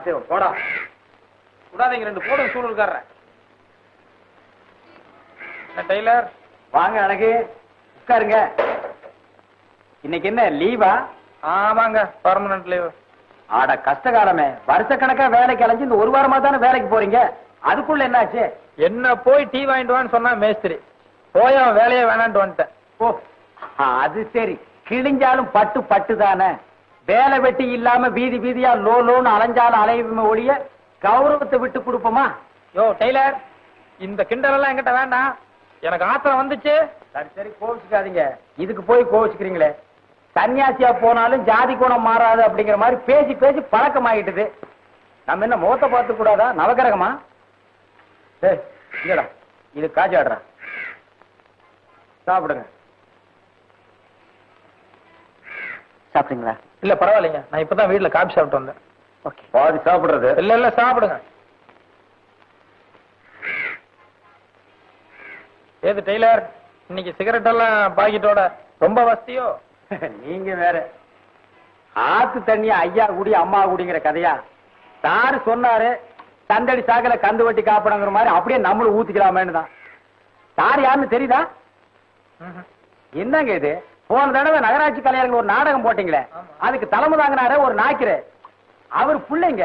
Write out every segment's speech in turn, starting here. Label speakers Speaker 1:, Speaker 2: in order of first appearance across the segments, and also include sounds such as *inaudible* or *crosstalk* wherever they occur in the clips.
Speaker 1: பாத்து போடா. விடாதீங்க ரெண்டு போடுங்க சூழல்காரன் டெய்லர்?
Speaker 2: வாங்க அழகு. உட்காருங்க. இன்னைக்கு என்ன லீவா?
Speaker 1: ஆமாங்க பர்மனன்ட் லீவ்
Speaker 2: ஆட கஷ்டகாலமே. வருஷக்கணக்கா வேலைக்கு அலைஞ்சு இந்த ஒரு வாரமா தானே வேலைக்கு போறீங்க? அதுக்குள்ள என்னாச்சு?
Speaker 1: என்ன போய் டீ வாங்கிட்டு வான்னு சொன்னா மேஸ்திரி. போய் அவன் வேலையே வேணான்ட்டு வந்துட்டேன்.
Speaker 2: ஓ அது சரி. கிழிஞ்சாலும் பட்டு பட்டு தானே வேலை வெட்டி இல்லாம வீதி வீதியா லோ லோன்னு அலைஞ்சாலும் அலையுமே ஒழிய கௌரவத்தை விட்டு கொடுப்போமா?
Speaker 1: யோ டெய்லர் இந்த கிண்டல் எல்லாம் என்கிட்ட வேண்டாம். எனக்கு ஆத்திரம் வந்துச்சு.
Speaker 2: சரி சரி கோவிச்சுக்காதீங்க. இதுக்கு போய் கோவிச்சுக்கிறீங்களே. சன்னியாசியா போனாலும் ஜாதி குணம் மாறாது அப்படிங்கிற மாதிரி பேசி பேசி பழக்கம் ஆகிட்டுது நம்ம என்ன முகத்தை பார்த்து கூடாதா? நவகிரகமா இல்லடா இது காஜாடுறா சாப்பிடுங்க. சாப்பிடுங்களா
Speaker 1: இல்ல பரவாயில்லைங்க. நான் இப்பதான் வீட்டுல காபி சாப்பிட்டு வந்தேன்.
Speaker 2: ஓகே பாதி சாப்பிடுறது?
Speaker 1: இல்ல இல்ல சாப்பிடுங்க. ஏது டெய்லர் இன்னைக்கு சிகரெட் எல்லாம் பாக்கெட்டோட ரொம்ப வசதியோ? *laughs*
Speaker 2: நீங்க வேற. ஆத்து தண்ணி ஐயா குடி அம்மா குடிங்கிற கதையா? சாரு சொன்னாரு தண்டடி சாக்கல கந்து வட்டி காப்படங்கிற மாதிரி அப்படியே நம்மளும் ஊத்திக்கலாமேன்னு தான். சார் யாருன்னு தெரியுதா. என்னங்க இது? போன தடவை நகராட்சி கலைஞர்கள் ஒரு நாடகம் போட்டீங்களே. அதுக்கு தலைமை தாங்கினாரு ஒரு நாய்க்கரு. அவர் புள்ளைங்க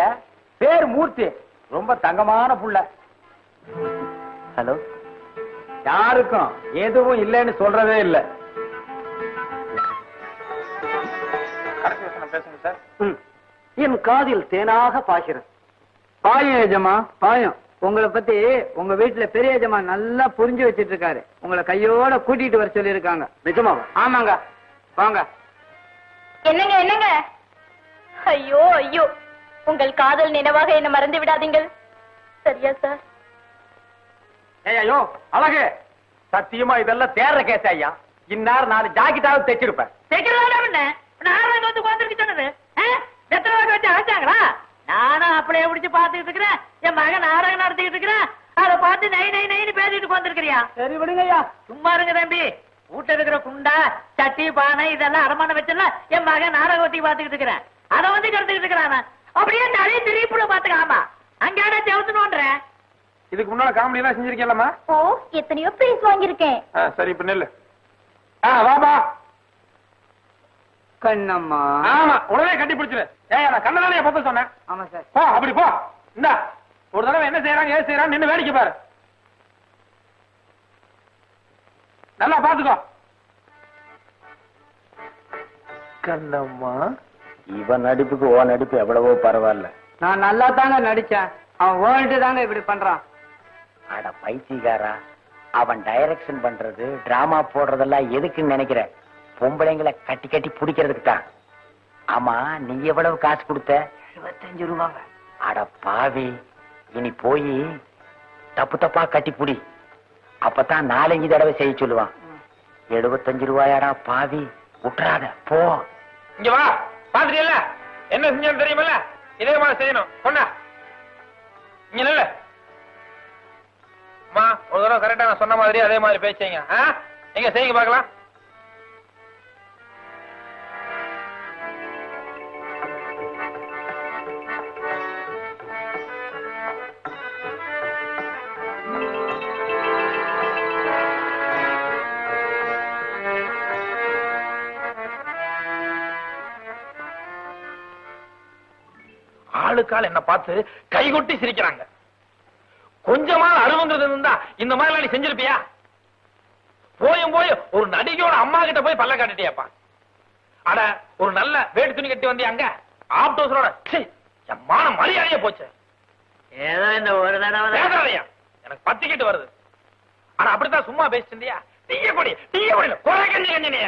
Speaker 2: பேர் மூர்த்தி. ரொம்ப தங்கமான புள்ள. ஹலோ. யாருக்கும் எதுவும் இல்லைன்னு சொல்றதே இல்லை. என் காதில் தேனாக பாய்கிறது. பாயம் எஜமா பாயம். உங்களை பத்தி உங்க வீட்டுல பெரிய எஜமா நல்லா புரிஞ்சு வச்சிட்டு இருக்காரு உங்களை கையோட கூட்டிட்டு வர சொல்லி இருக்காங்க நிஜமா? ஆமாங்க. வாங்க.
Speaker 3: என்னங்க என்னங்க? ஐயோ ஐயோ. உங்கள் காதல் நினைவாக என்ன மறந்து விடாதீங்கள். சரியா சார்?
Speaker 2: ஐயோ அழகு. சத்தியமா இதெல்லாம் தேர்ற கேஸ் ஐயா. இந்நேரம் நாலு ஜாக்கெட்டாவது தைச்சிருப்பேன்.
Speaker 4: நானும் அப்படியே பிடிச்சு பாத்துக்கிட்டு இருக்கிறேன். என் மகன் நாடகம் நடத்திக்கிட்டு இருக்கிறேன். அதை பார்த்து நை நை நைன்னு பேசிட்டு வந்திருக்கிறியா
Speaker 2: சரி விடுங்க ஐயா
Speaker 4: சும்மா இருங்க தம்பி. வீட்டுல இருக்கிற குண்டா சட்டி பானை இதெல்லாம் அரமான வச்சல என் மகன் நாடகத்தை பாத்துக்கிட்டு இருக்கிறேன். அதை வந்து கருத்துக்கிட்டு இருக்கிறான் அப்படியே நிறைய திருப்பிட பாத்துக்காமா அங்காட செவத்துனோன்றேன்
Speaker 1: இதுக்கு முன்னால காமெடி எல்லாம் செஞ்சிருக்கேன்லம்மா.
Speaker 3: ஓ எத்தனையோ பிரைஸ் வாங்கியிருக்கேன்.
Speaker 1: சரி இப்ப நெல்லு. ஆ வாப்பா.
Speaker 2: கண்ணம்மா.
Speaker 1: ஆமா உடனே கட்டி பிடிச்சிரு ஏய் நான் கண்ணதானே பத்த சொன்னேன்.
Speaker 2: ஆமா சார்
Speaker 1: போ அப்படி போ. இந்தா ஒரு தடவை என்ன செய்யறாங்க ஏது செய்யறாங்க நின்னு வேடிக்கை பாரு. நல்லா பாத்துக்கோ கண்ணம்மா
Speaker 2: இவன் நடிப்புக்கு ஓ நடிப்பு எவ்வளவோ பரவாயில்ல.
Speaker 5: நான் நல்லா தாங்க நடிச்சேன். அவன் வேர்ல்டு தாங்க இப்படி பண்றான்.
Speaker 2: அட பைத்தியக்காரா அவன் டைரக்ஷன் பண்றது டிராமா போடுறதெல்லாம் எதுக்குன்னு நினைக்கிற பொம்பளைங்களை கட்டி கட்டி பிடிக்கிறதுக்கு தான் ஆமா நீ எவ்வளவு காசு கொடுத்த?
Speaker 5: இருபத்தஞ்சு ரூபாங்க.
Speaker 2: அட பாவி இனி போய் தப்பு தப்பா கட்டி புடி. அப்பதான் நாலஞ்சு தடவை செய்ய சொல்லுவான். எழுபத்தஞ்சு ரூபாயாடா பாவி விட்டுறாத போ.
Speaker 1: இங்க வா பாத்துட்டியல்ல என்ன செஞ்சேன்னு தெரியுமில்ல? இதே மாதிரி செய்யணும். கொண்டா. இங்க நில்லு. அம்மா ஒரு தடவை கரெக்டா நான் சொன்ன மாதிரி அதே மாதிரி பேசுங்க எங்க செய்யுங்க ஆளுக்கால் என்ன பார்த்து கைகொட்டி சிரிக்கிறாங்க. கொஞ்சமா அருவங்கிறது இருந்தா இந்த மாதிரி நீ செஞ்சிருப்பியா? போயும் போய் ஒரு நடிகையோட அம்மா கிட்ட போய் பல்ல காட்டிட்டியாப்பா. அட ஒரு நல்ல வேட்டு துணி கட்டி வந்தியா அங்க ஆப்டோஸரோட மான மரியாதையே போச்சு.
Speaker 4: ஏதோ இந்த ஒரு தடவை
Speaker 1: எனக்கு பத்திக்கிட்டு வருது. ஆனா அப்படித்தான் சும்மா பேசிட்டு இருந்தியா? டீய கொடி டீய கொடி குறை கஞ்சி கஞ்சினிய.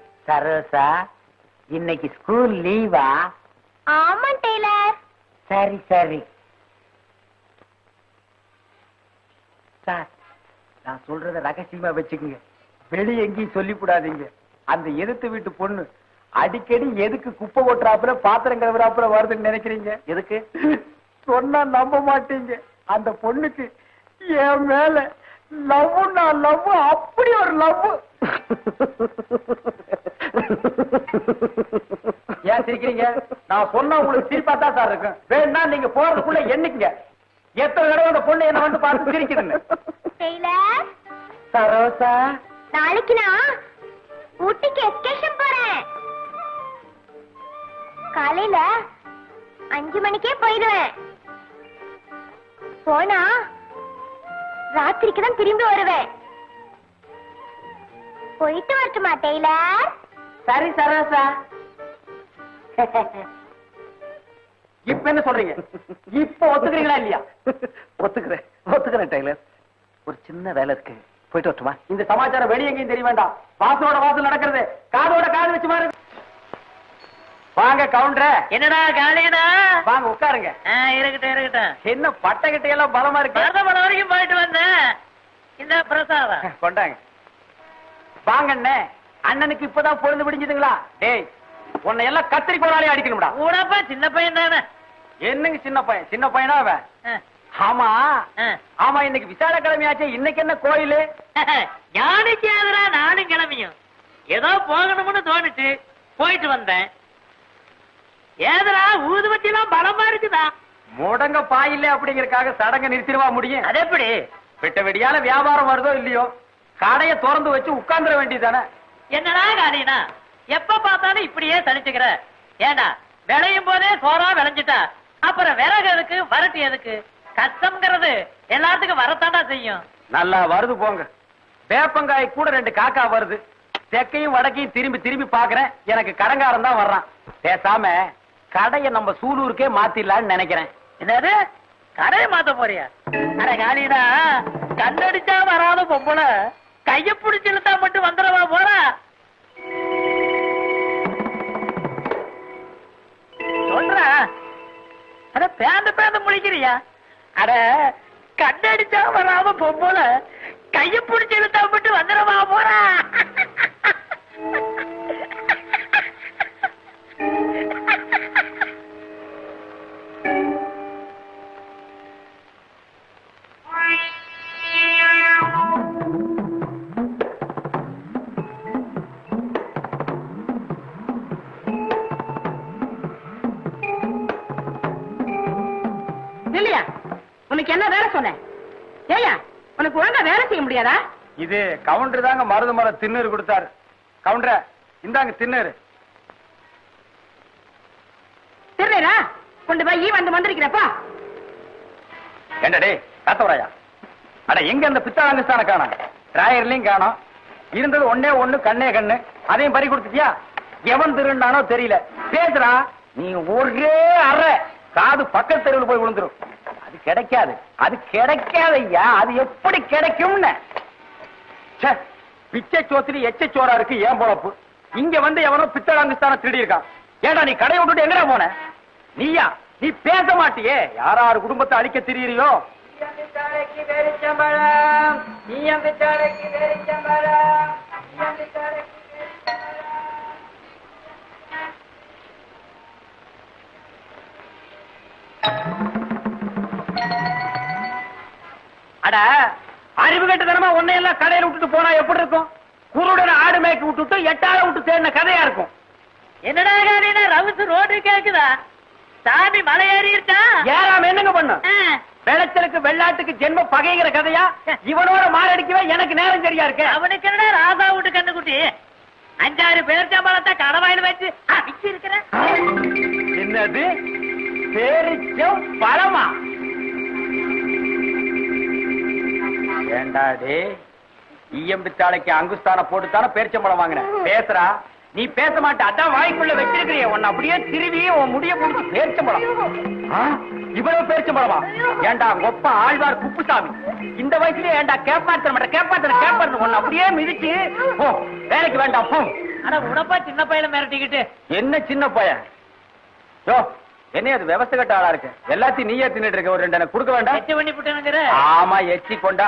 Speaker 2: சரோசா இன்னைக்கு ஸ்கூல் லீவா
Speaker 3: ஆமா டெய்லர்.
Speaker 2: சரி சரி. சார் நான் சொல்றத ரகசியமா வச்சுக்கோங்க. வெளிய எங்கேயும் சொல்லிவிடாதீங்க அந்த எதிர்த்து வீட்டு பொண்ணு அடிக்கடி எதுக்கு குப்பை கொட்டுறாப்புல பாத்திரம் கழுவுறாப்புல வருதுன்னு நினைக்கிறீங்க? எதுக்கு? சொன்னா நம்ப மாட்டீங்க. அந்த பொண்ணுக்கு என் மேல லவ் நான் லவ் அப்படி ஒரு லவ். *laughs* ஏன் சிரிக்கிறீங்க? நான் சொன்னா உங்களுக்கு சிரிப்பா தான் சார் இருக்கும். வேணா நீங்க போறதுக்குள்ள எண்ணிக்கங்க. எத்தனை தடவை அந்த பொண்ணு என்ன வந்து பார்த்து சிரிக்குதுன்னு. சரோசா?
Speaker 3: நாளைக்கு நான் ஊட்டிக்கு எஸ்கேஷன் போறேன். காலையில அஞ்சு மணிக்கே போயிடுவேன். போனா ராத்திரிக்கு தான் திரும்பி வருவேன். போயிட்டு வரட்டுமா டெய்லர்?
Speaker 2: சரி சரோசா இப்ப என்ன சொல்றீங்க? இப்ப ஒத்துக்கிறீங்களா இல்லையா? ஒத்துக்கிறேன். ஒத்துக்கிறேன் டெய்லர். ஒரு சின்ன வேலை இருக்கு. போயிட்டு வரட்டுமா? இந்த சமாச்சாரம் வெளிய எங்கேயும் தெரிய வேண்டாம். வாசலோட வாசல் நடக்கிறது. காதோட காது வச்சு பாருங்க வாங்க கவுண்டர்.
Speaker 4: என்னடா காளியனா?
Speaker 2: வாங்க உட்காருங்க.
Speaker 4: ஆ, இருக்கட்டும் இருக்கட்டும்.
Speaker 2: என்ன பட்டகிட்ட எல்லாம் பலமா இருக்கு?
Speaker 4: மருதமலை வரைக்கும் போயிட்டு வந்தேன். இந்த பிரசாதம்.
Speaker 2: கொண்டாங்க. வாங்க அண்ணே அண்ணனுக்கு இப்பதான் பொழுது விடிஞ்சதுங்களா? டேய் உன்னை எல்லாம் கத்திரி கோடாலே அடிக்கணும்டா.
Speaker 4: கூடப்பா சின்ன பையன் தானே.
Speaker 2: என்னங்க சின்ன பையன்? சின்ன பையனா அவன்? ஆமா. ஆமா இன்னைக்கு விசால கிழமையாச்சே இன்னைக்கு என்ன கோயிலு? *laughs*
Speaker 4: யானைக்கு எதிரா நானும் கிளம்பியும். ஏதோ போகணும்னு தோணுச்சு. போயிட்டு வந்தேன். ஏதரா ஊதுபத்தி எல்லாம் பலமா இருக்குதா?
Speaker 2: முடங்க பாயில்ல அப்படிங்கறக்காக சடங்க நிறுத்திடுவா முடியும்?
Speaker 4: அது எப்படி
Speaker 2: விட்ட வெடியால வியாபாரம் வருதோ இல்லையோ? கடைய திறந்து வச்சு உட்கார்ந்துட வேண்டியதானே
Speaker 4: என்னடா காரியனா எப்ப பார்த்தாலும் இப்படியே தனிச்சுக்கிற. ஏண்டா விளையும் போதே சோறா விளைஞ்சிட்டா? அப்புறம் விறகு எதுக்கு? வரட்டு எதுக்கு? கஷ்டம்ங்கிறது எல்லாத்துக்கும் வரத்தாண்டா செய்யும்.
Speaker 2: நல்லா வருது போங்க. வேப்பங்காய் கூட ரெண்டு காக்கா வருது. தெக்கையும் வடக்கையும் திரும்பி திரும்பி பாக்குறேன் எனக்கு கடங்காரன் தான் வர்றான். பேசாம கடைய நம்ம சூலூருக்கே மாத்திடலாம்னு நினைக்கிறேன்.
Speaker 4: என்னது? கடையை மாத்த போறியா? அட காலிடா கண்ணடிச்சா வராத பொம்பளை. கைய பிடிச்சு இழுத்தா மட்டும் வந்துடவா போறா சொல்றா. அட பேந்த பேந்த முழிக்கிறியா? அட கண்ணடிச்சா வராம போல கைய பிடிச்சு இழுத்தா மட்டும் வந்துடவா போறா
Speaker 5: உனக்கு என்ன வேலை சொன்னேன்? ஏயா உனக்கு ஒழுங்கா வேலை செய்ய முடியாதா?
Speaker 2: இது கவுண்டர் தாங்க மருது மரம் திண்ணூறு கொடுத்தாரு. கவுண்டர இந்தாங்க திண்ணூறு
Speaker 5: திருநீரா கொண்டு போய் வந்து வந்திருக்கிறப்பா
Speaker 2: டேய் காத்தவராயா? அட எங்க அந்த பித்தாளங்கஸ்தான காணோம் டிராயர்லயும் காணோம். இருந்தது ஒண்ணே ஒண்ணு கண்ணே கண்ணு. அதையும் பறி கொடுத்துட்டியா? எவன் திருண்டானோ தெரியல. பேசுறா நீ ஒரே அற. காது பக்கத்து தெருவில் போய் விழுந்துரும். அது கிடைக்காது. அது கிடைக்காது ஐயா அது எப்படி கிடைக்கும்னு? பிச்சை சோத்திரி எச்ச சோறா இருக்கு ஏன் பொழப்பு? இங்க வந்து எவனோ பித்தளாங்கிஸ்தான திருடி இருக்கான் ஏடா நீ கடை விட்டுட்டு எங்கடா போன? நீயா? நீ பேச மாட்டியே? யாராரு குடும்பத்தை அழிக்க திரியிறியோ? அட அறிவு கட்டுத்தனமா உன்னையெல்லாம் கடையில விட்டுட்டு போனா எப்படி இருக்கும்? குருடன் ஆடு மேய்க்க விட்டுட்டு எட்டாள விட்டு தேடின கதையா இருக்கும்.
Speaker 4: என்னடா காணினா ரவுஸ் ரோடு கேக்குதா? சாமி மலை ஏறி இருக்கா
Speaker 2: ஏறாம என்னங்க பண்ண?
Speaker 4: ஆ.
Speaker 2: வெளச்சலுக்கு வெள்ளாட்டுக்கு ஜென்ம பகைங்கிற கதையா? இவனோட மாரடிக்கவே எனக்கு நேரம் சரியா இருக்கு.
Speaker 4: அவனுக்கு என்னடா ராசா வீட்டு கண்ணுக்குட்டி? அஞ்சாறு பேர் சம்பளத்தை கடவாயில் வச்சு அடிச்சு இருக்கிறேன்
Speaker 2: என்னது? பேரிச்சம் பழமா ஏண்டாடே ஈயம்பித்தாளைக்கு அங்குஸ்தான போட்டுத்தானே பேரிச்சம்பழம் வாங்கினேன். பேசுறா. நீ பேச மாட்ட அதான் வாய்க்குள்ள வச்சிருக்கிறிய. உன்னை அப்படியே திருவி உன் முடிய முடிச்சு பேரிச்சம்பழம். ஆ, இவ்வளவு பேரிச்சம்பழமா? ஏண்டா ஒப்ப ஆழ்வார் குப்புசாமி. இந்த வயசுலயே ஏண்டா கேப்பாத்திர மாட்டேன் கேப்பாத்திர கேப்பாத்திர உன்னை அப்படியே மிதிச்சு போ வேலைக்கு வேண்டாம் போ.
Speaker 4: ஆனா உடப்பா சின்ன பையல மிரட்டிக்கிட்டு.
Speaker 2: என்ன சின்ன பையன்? யோ என்ன அது விவசாய கட்ட ஆளா இருக்கு? எல்லாத்தையும் நீயே தின்னுட்டு இருக்க ஒரு ரெண்டு எனக்கு கொடுக்க வேண்டாம்?
Speaker 4: எச்சு பண்ணி விட்டுனுங்கிற
Speaker 2: ஆமா எச்சி கொண்டா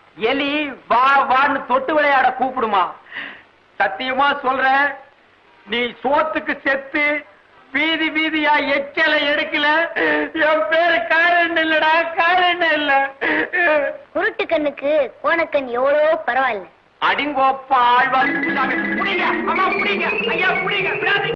Speaker 2: எலி வா வான்னு தொட்டு விளையாட கூப்பிடுமா? சத்தியமா சொல்றேன் நீ சோத்துக்கு செத்து வீதி வீதியா எச்சலை எடுக்கல என் பேரு காரணம் இல்லடா காரணம் இல்ல.
Speaker 3: குருட்டு கண்ணுக்கு கோணக்கண் எவ்வளோ பரவாயில்ல.
Speaker 2: அடிங்கோப்பா ஆழ்வார். புடிங்க அம்மா புடிங்க ஐயா புடிங்க.